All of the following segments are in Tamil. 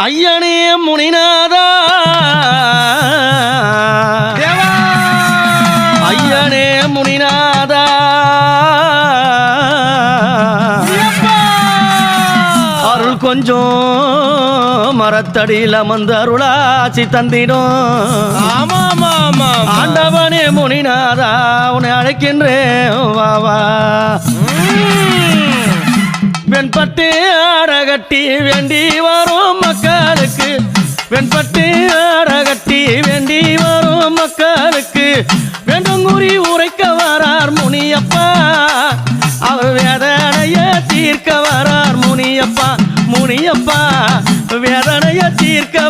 ஐயனே முனிநாதா ஐயனே முனிநாதா! அருள் கொஞ்சம் மரத்தடியில் அமர்ந்து அருளாசி தந்திடும். ஆண்டவனே முனிநாதா உன்னை அழைக்கின்றேன் வா வா ம். வெண்பட்டு ஆடகட்டி வேண்டி வரும் மக்களுக்கு. வெண்பட்டு ஆடகட்டி வேண்டி வரும் மக்களுக்கு. வேண்டுங்குறி உரைக்க வரார் முனியப்பா. அவர் வேதனைய தீர்க்க வரார் முனியப்பா. முனியப்பா வேதனைய தீர்க்க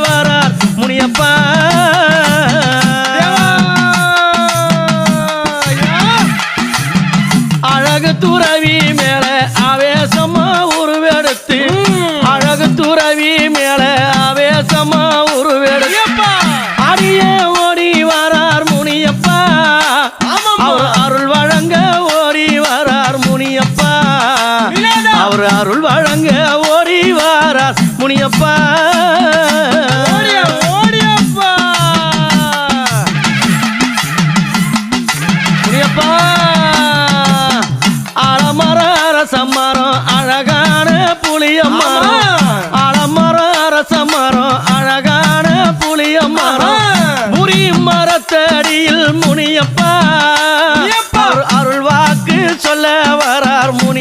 மரத்தடியில் முனியப்பா. அருள் வாக்கு சொல்ல வரார் முனியப்பா.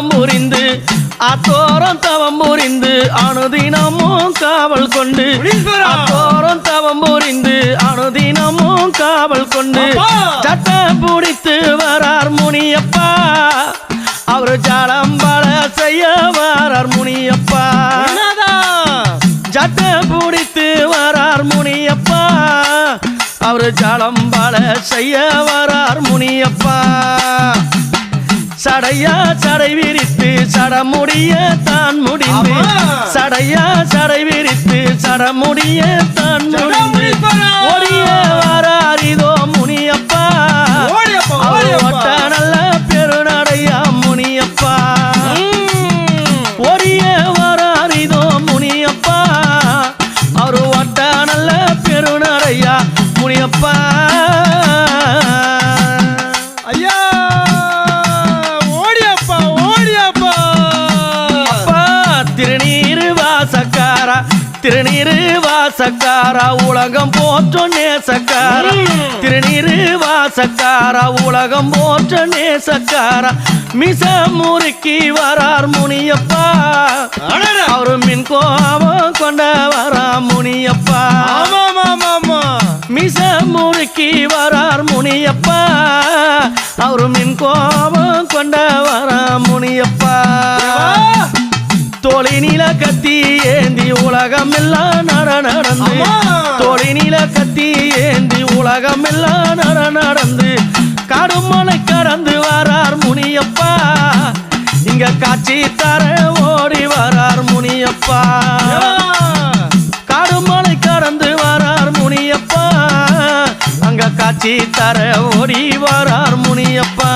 தவம் புரிந்து அத்தோரம் தவம் புரிந்து அனுதினமும் காவல் கொண்டு! அத்தோரம் தவம் புரிந்து அனுதினமும் காவல் கொண்டு! சட்டம் பிடித்து வரார் முனியப்பா அவர் ஜாலம்பல செய்ய வரார் முனியப்பா! ஜட்டம் பிடித்து வரார் முனியப்பா அவர் ஜாலம்பல செய்ய வரார் முனியப்பா சடையா சடை விரித்து சடமுடிய தான் முடிந்து. சடையா சடை விரித்து சடமுடிய தான் முடிந்து. ஒடிய வரார் இதோ முனியப்பா ஓடியப்பா, அவர் திருநீரு வாசக்காரா உலகம் போற்ற நேசக்காரா. திருநீரு வாசக்காரா உலகம் போற்ற நேசக்காரா. மிச முறுக்கி வரார் முனியப்பா! அவரு மின் கோபம் கொண்ட வரா முனியப்பா. மிச முறுக்கி வரார் முனியப்பா. அவரு மின் கோபம் கொண்ட வரா முனியப்பா. தேவா! தோழினில கத்தி ஏந்தி உலகம் எல்லாம் நட நடந்து அம்மா! தோழினில கத்தி ஏந்தி உலகம் எல்லாம் நட நடந்து கடுமலை கடந்து வரார் முனியப்பா இங்க காட்சி தர ஓடி வரார் முனியப்பா! காடுமலை கடந்து வரார் முனியப்பா அங்க காட்சி தர ஓடி வரார் முனியப்பா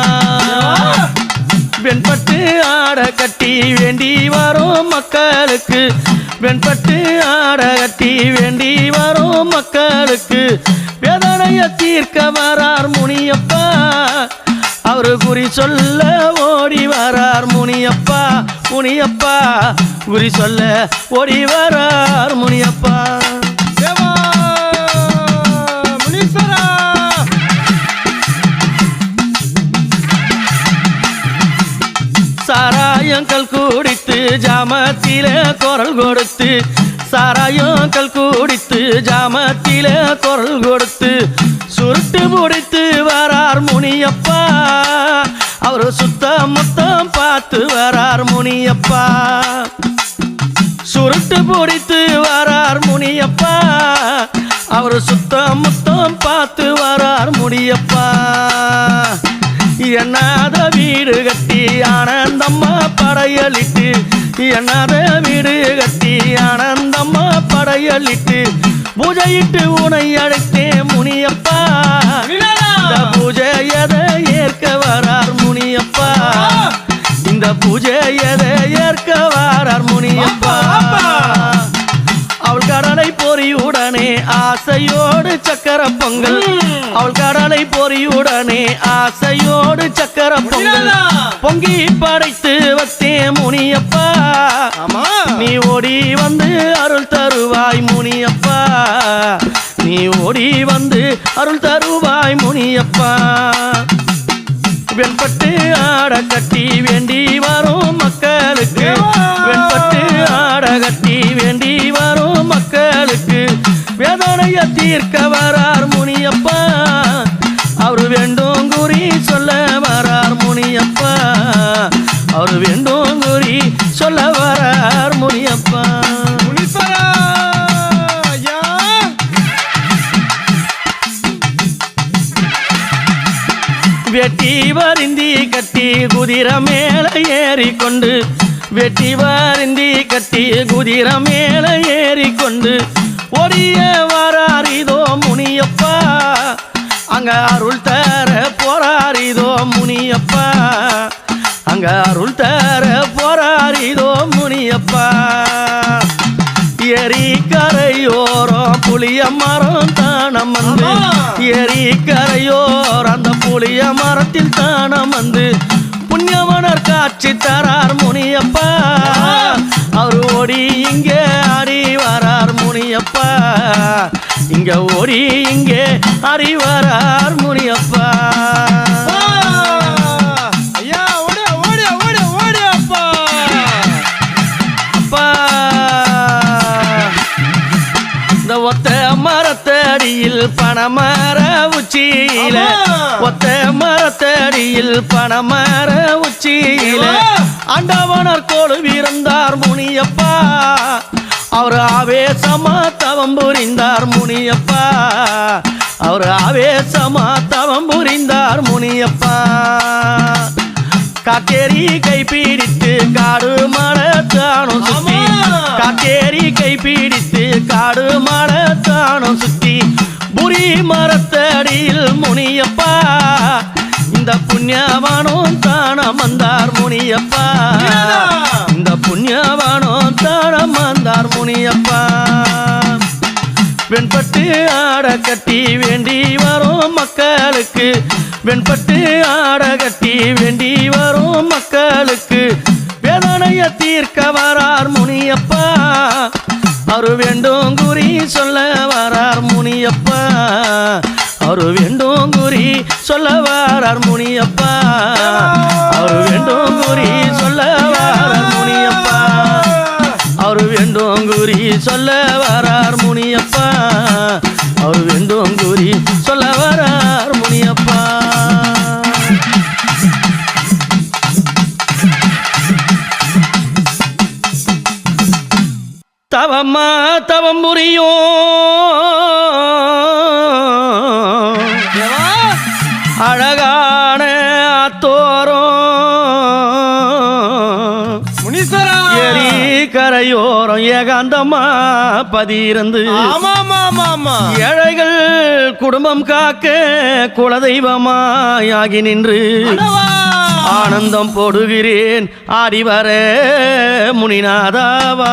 கட்டி வேண்டி வரும் மக்களுக்கு. வெண்பட்டு ஆட கட்டி வேண்டி வரும் மக்களுக்கு. வேதனைய தீர்க்க வரார் முனியப்பா. அவரு குறி சொல்ல ஓடி வரார் முனியப்பா. முனியப்பா குறி சொல்ல ஓடி வரார் முனியப்பா. தேவா! சாராயங்கள் குடித்து ஜாமத்தில குரல் கொடுத்து சாராயங்கள் குடித்து ஜாமத்தில குரல் கொடுத்து சுருட்டு முடித்து வரார் முனியப்பா. அவர் சுத்த முத்தம் பார்த்து வரார் முனியப்பா. சுருட்டு பிடித்து வரார் முனியப்பா. அவர் சுத்த முத்தம் பார்த்து வரார் முனியப்பா. எண்ணாத வீடு கட்டி ஆனந்தம்மா படையலிட்டு எண்ணாத வீடு கட்டி ஆனந்தம்மா படையலிட்டு பூஜையிட்டு உனை அழைத்தேன் முனியப்பா. இந்த பூஜை எதை ஏற்க வரார் முனியப்பா? இந்த பூஜை எதை ஏற்க வரார் முனியப்பா? அவள் கடலை பொறியுடனே ஆசையோடு சக்கர பொங்கல். அவள் கடலை பொறியுடனே ஆசையோடு சக்கர பொங்கல். பொங்கி படைத்து வத்தேன் முனியப்பா. நீ ஓடி வந்து அருள் தருவாய் முனியப்பா. நீ ஓடி வந்து அருள் தருவாய் முனியப்பா. வெண்பட்டு ஆட கட்டி வேண்டி வரும் மக்களுக்கு. வெண்பட்டு ஆட கட்டி வேண்டி வரும் மக்களுக்கு வேதனைய தீர்க்க வரார் முனியப்பா. அவர் வேண்டும் குறி சொல்ல வரார் முனியப்பா. அவர் வேண்டும் குறி சொல்ல வரார் முனியப்பா. வெட்டி வருந்தி கட்டி குதிரை மேல ஏறி கொண்டு வெட்டி வருந்தி கட்டி குதிரை மேல ஏறி கொண்டு ஒடிய வராரிதோ முனியப்பா. அங்க அருள் தர போராரிதோ முனியப்பா. அங்க அருள் தர போராரிதோ முனியப்பா. ஏரி கரையோரம் புளிய மரம் தானம் வந்து. ஏரி கரையோர் அந்த புளிய மரத்தில் தானம் வந்து புண்ணியவனர் காட்சி தரார் முனியப்பா. அவர் ஓடி இங்கே ஆடி வரார் முனியப்பா. இங்க ஓடி இங்கே ஆடி வரார் முனியப்பா ஒத்த மரத்தடியில் பனமர உச்சியில. ஒத்த மரத்தடியில் பனமர உச்சியில. ஆண்டவனர் கோடு வீரந்தார் முனியப்பா அவர் ஆவேசமா தவம் புரிந்தார் முனியப்பா அவர் ஆவேசமா தவம் புரிந்தார் முனியப்பா காக்கேரி கைப்பிடித்து காடு மரத்தானும் சுத்தி ஆமா. காக்கேரி கைப்பிடித்து காடு மரத்தானும் சுத்தி மரத்தடியில் முனியப்பா. இந்த புண்ணியவானும் தானம் வந்தார் முனியப்பா. இந்த புண்ணியவானும் தானம் வந்தார் முனியப்பா. வெண்பட்டு ஆட கட்டி வேண்டி வரும் மக்களுக்கு. வெண்பட்டு ஆட கட்டி வேண்டி வரும் மக்களுக்கு. வேதனைய தீர்க்க வரார் முனியப்பா. அரு வேண்டும் குறி சொல்ல வரார் முனியப்பா. அரு வேண்டும் குறி சொல்ல வரார் முனியப்பா. அரு வேண்டும் குறி சொல்ல வரார் முனியப்பா. அரு வேண்டும் குறி சொல்ல வரார் முனியப்பா. அரு வேண்டும் குறி சொல்ல தேவா அழகான அத்தோரம் முனீஸ்வரா! எரி கரையோரம் ஏகாந்தமா பதியிருந்து. ஏழைகள் குடும்பம் காக்க குலதெய்வமாயாகி நின்று. ஆனந்தம் போடுகிறேன் ஆடி வர முனிநாதாவா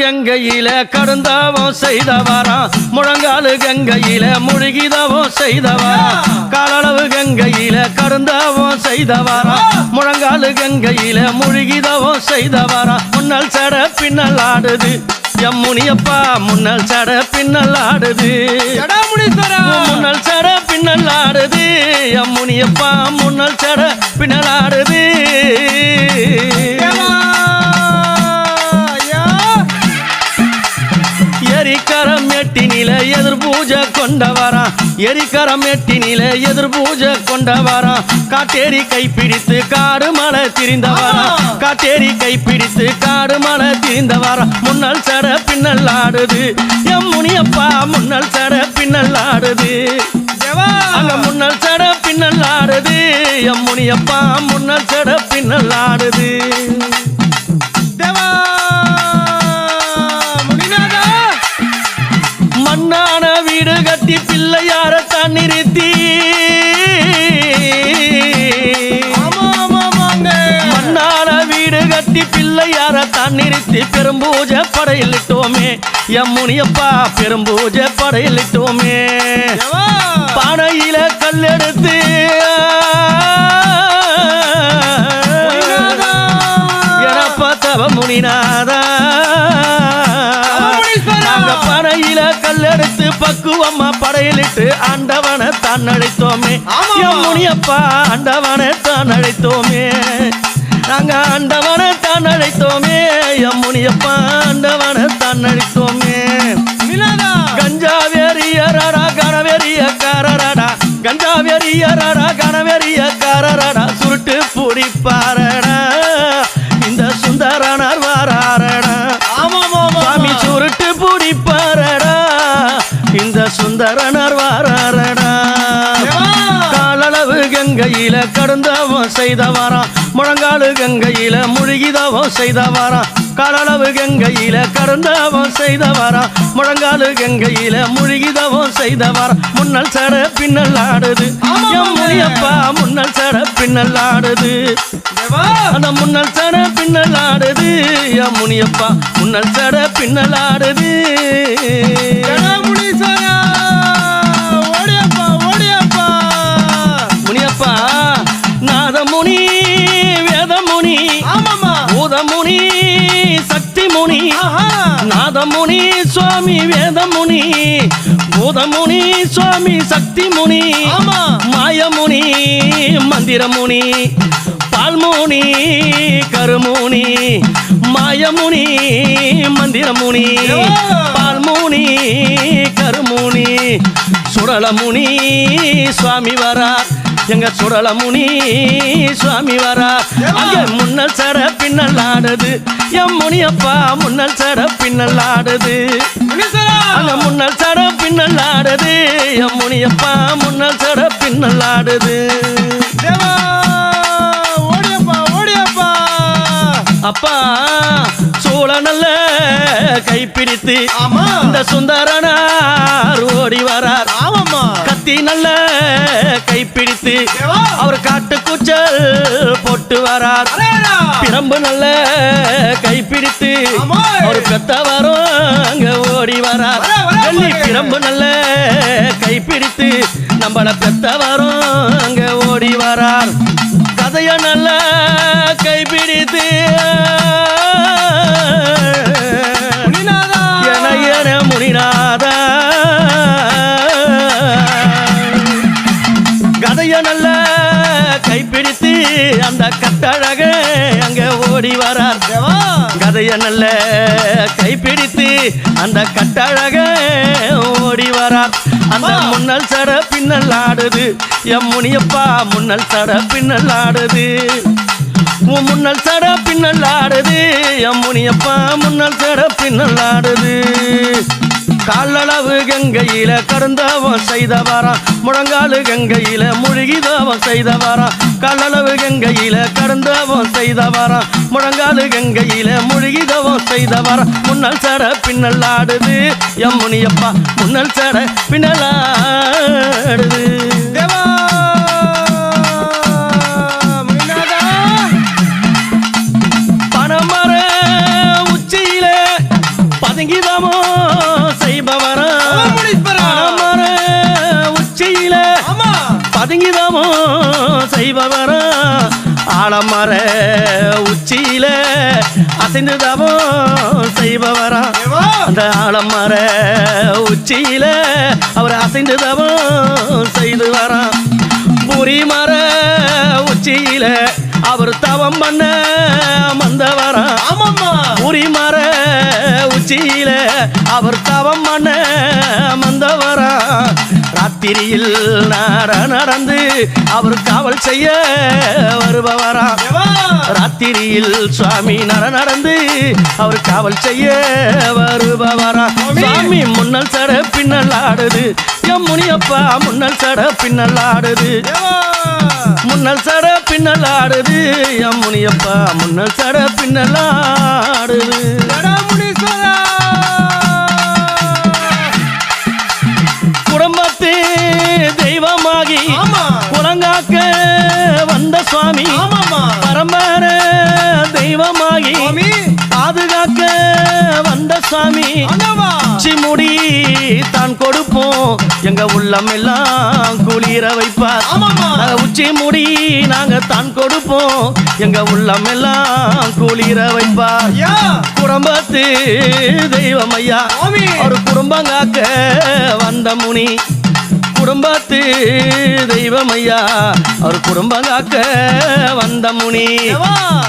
கங்கையில கடுந்தாவம் செய்தவராம் முழங்காலு கங்கையில முழுகிதவம் செய்தவராம் காலளவு கங்கையில கடுந்தாவம் செய்தவராம் முழங்காலு கங்கையில முழுகிதவம் செய்தவராம் முன்னல் சட பின்னல் ஆடுது. எம் முனியப்பா முன்னல் சட பின்னல் ஆடுது. முன்னல் சட பின்னல் ஆடுது. எம் முனியப்பா முன்னல் சட பின்னல் ஆடுது. எட்டினில எது கொண்டவரான் எரிக்கரம் எட்டினில எதிர் பூஜை கொண்டவரான் காட்டேரி கைப்பிடித்து காடு மலை திரிந்தவரான் ஆமா. காட்டேரி கைப்பிடித்து காடு மலை திரிந்தவரான் முன்னல் சட பின்னல் ஆடுது. எம் முனியப்பா முன்னல் சட பின்னல் ஆடுது. அங்க முன்னல் சட பின்னல் ஆடுது. எம் முனியப்பா முன்னல் சட பின்னல் ஆடுது. கட்டி பிள்ளையார தன்னிறுத்தி ஆமா ஆமா ஆமாங்க. மண்ணான வீடு கட்டி பிள்ளையார தன்னிறுத்தி பெரும்பூஜை படையிலிட்டோமே எம் முனியப்பா பெரும்பூஜை படையிலிட்டோமே பானையில கல்லெடுத்து எனப்பா தவ முனிநாதா? பக்குவம்மா படையிலிட்டு ஆண்டவனை தான் அழைத்தோமே. முனியப்பா ஆண்டவனை தான் அழைத்தோமே. நாங்க ஆண்டவனை தான் அழைத்தோமே. எம் முனியப்பா ஆண்டவனை தான் அழைத்தோமே. கஞ்சா வெறியரடா கனவெறிய காரரடா கஞ்சா வெறியரடா கனவெறிய காரரடா சுருட்டு பிடிப்பாரடா சுந்தரனார் வாராரடா. தேவா காலளவு கங்கையில கடந்தவன் செய்தவரான் முழங்காலு கங்கையில முழுகிதவன் செய்தவரான் காலளவு கங்கையில கடந்தவன் செய்தவரான் முழங்காலு கங்கையில முழுகிதவன் செய்தவரான் முன்னல் சட பின்னல் ஆடுது. ஆமா, எம் முனியப்பா முன்னல் சட பின்னல் ஆடுது. அந்த முன்னல் சட பின்னல் ஆடுது. எம் முனியப்பா முன்னல் சட பின்னல் ஆடுது. பூதமுனி சக்தி முனி நாதமுனி சுவாமி வேதமுனி பூதமுனி சுவாமி சக்தி முனி மாயமுனி மந்திரமுனி பால்முனி கருமுனி மாயமுனி மந்திரமுனி பால்முனி கருமுனி சுடலமுனி சுவாமி வரார். எங்க சுடலமுனி சுவாமி வரார் அங்க முன்னல் சட பின்னல் ஆடுது. எம் முனியப்பா முன்னல் சட பின்னல் ஆடுது. அங்க முன்னல் சட பின்னல் ஆடுது. எம் முனியப்பா முன்னல் சட பின்னல் ஆடுது. அப்பா சூழ நல்ல கைப்பிடித்து ஆமா. இந்த சுந்தரனார் ஓடி வரார். ஆமாம்மா. கத்தி நல்ல கைப்பிடித்து அவர் காட்டு கூச்சல் போட்டு வரார். பிரம்பு நல்ல கைப்பிடித்து. அவர் பெத்தவரும் அங்க ஓடி வரார். வரா. பிரம்பு நல்ல கைப்பிடித்து நம்மள பெத்தவரும் அங்க ஓடி வரார். கதைய நல்ல கைப்பிடித்து அந்த கட்டழக அங்க ஓடி வரார் தேவா. கதைய நல்ல கைப்பிடித்து அந்த கட்டழக ஓடி வரார். அந்த முன்னல் சட பின்னல் ஆடுது. எம் முனியப்பா முன்னல் சட பின்னல் ஆடுது. உன் முன்னல் சட பின்னல் ஆடுது. எம் முனியப்பா முன்னல் சட பின்னல் ஆடுது. காலளவு கங்கையில கடந்தவன் செய்தவரான் முழங்காலு கங்கையில முழுகிதவன் செய்தவரான் காலளவு கங்கையில கடந்தவன் செய்தவரான் முழங்காலு கங்கையில முழுகிதவன் செய்தவரான் முன்னல் சட பின்னல் ஆடுது எம் முனியப்பா முன்னல் சட பின்னல் ஆடுது. ஆலமர உச்சியில அசைந்துதமோ செய்பவரா? தேவா அந்த ஆலமர உச்சியில அவர் அசைந்துதவோ செய்து வரான் புரி மர உச்சியில அவர் தவம் பண்ண மந்தவரான் ஆமாம்மா. புரி மர உச்சியில அவர் தவம் பண்ண மந்தவரா ராத்திரியில் நட நடந்து அவர் காவல் செய்ய வருபவரா? ராத்திரியில் சுவாமி நட நடந்து அவர் காவல் செய்ய வருபவரா? சுவாமி! முன்னல் சட பின்னல் ஆடுது. எம் முனியப்பா முன்னல் சட பின்னல் ஆடுது. முன்னல் சட பின்னல் ஆடுது. எம் முனியப்பா முன்னல் சட பின்னல் ஆடுது. குலங்காக்க வந்த சுவாமி. பரம்பர தெய்வமாகி சுவாமி. பாதுகாக்க வந்த சாமி ஆண்டவா முடி தான் கொடுப்போம். எங்க உள்ளம் எல்லாம் குளிர வைப்பார். உச்சி முடி நாங்க தான் கொடுப்போம். எங்க உள்ளம் எல்லாம் குளிர வைப்பார். குடும்பத்து தெய்வம் ஐயா. சுவாமி. ஒரு குடும்பம் காக்க வந்த முனி. குடும்பத்து தெய்வம் ஐயா ஒரு குடும்பம் காக்க வந்த முனி.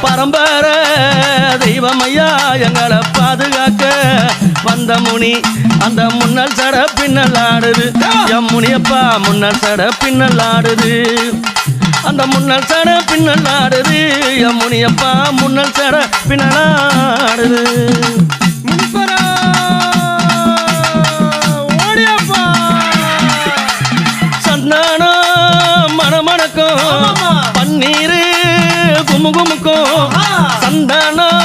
பரம்பர தெய்வம் ஐயா எங்களை பாதுகாக்க வந்த முனி. அந்த முன்னல் சட பின்னல் ஆடுது. எம் முனியப்பா முன்னல் சட பின்னல் ஆடுது. அந்த முன்னல் சட பின்னல் ஆடுது. எம் முனியப்பா முன்னல் சட பின்னல் ஆடுது. பன்னீர் குமுகுமுக்கும் ஆஹா. சந்தானம்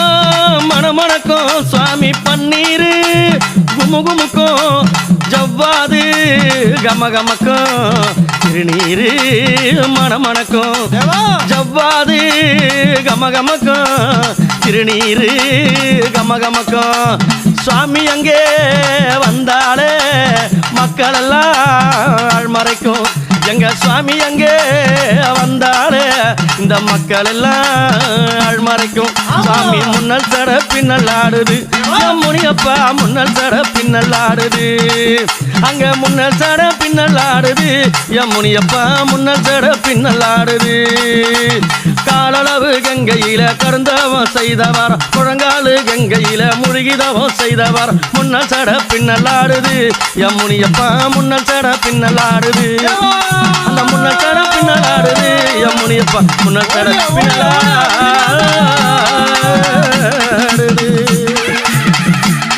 மணமணக்கும் சுவாமி பன்னீர் குமுகுமுக்கும் ஜவ்வாது கமகமக்கும் திருநீரு மணமணக்கும் ஜவ்வாது கமகமக்கும் திருநீரு கமகமக்கும் சுவாமி அங்கே வந்தாலே மக்கள் எல்லாம் ஆழ்மறைக்கும். எங்க சுவாமி அங்கே வந்தாலே இந்த மக்கள் எல்லாம் ஆழ்மறைக்கும் சுவாமி முன்னல் தட பின்னல் ஆடுது. முனியப்பா முன்னல் சட பின்னல் ஆடுது. அங்க முன்னல் சட பின்னல் ஆடுது. எம் முனியப்பா முன்னல் சட பின்னல் ஆடுது. காலளவு கங்கையில கருந்தவம் செய்தவர். குழங்காலு கங்கையில முழுகிதவம் செய்தவர். முன்னல் சட பின்னல் ஆடுது. எம் முனியப்பா முன்னல் சட பின்னல் ஆடுது. அந்த முன்னல் சட பின்னல் ஆடுது. எம் முனியப்பா முன்னல் சட பின்னல் ஆடுது. Thank you.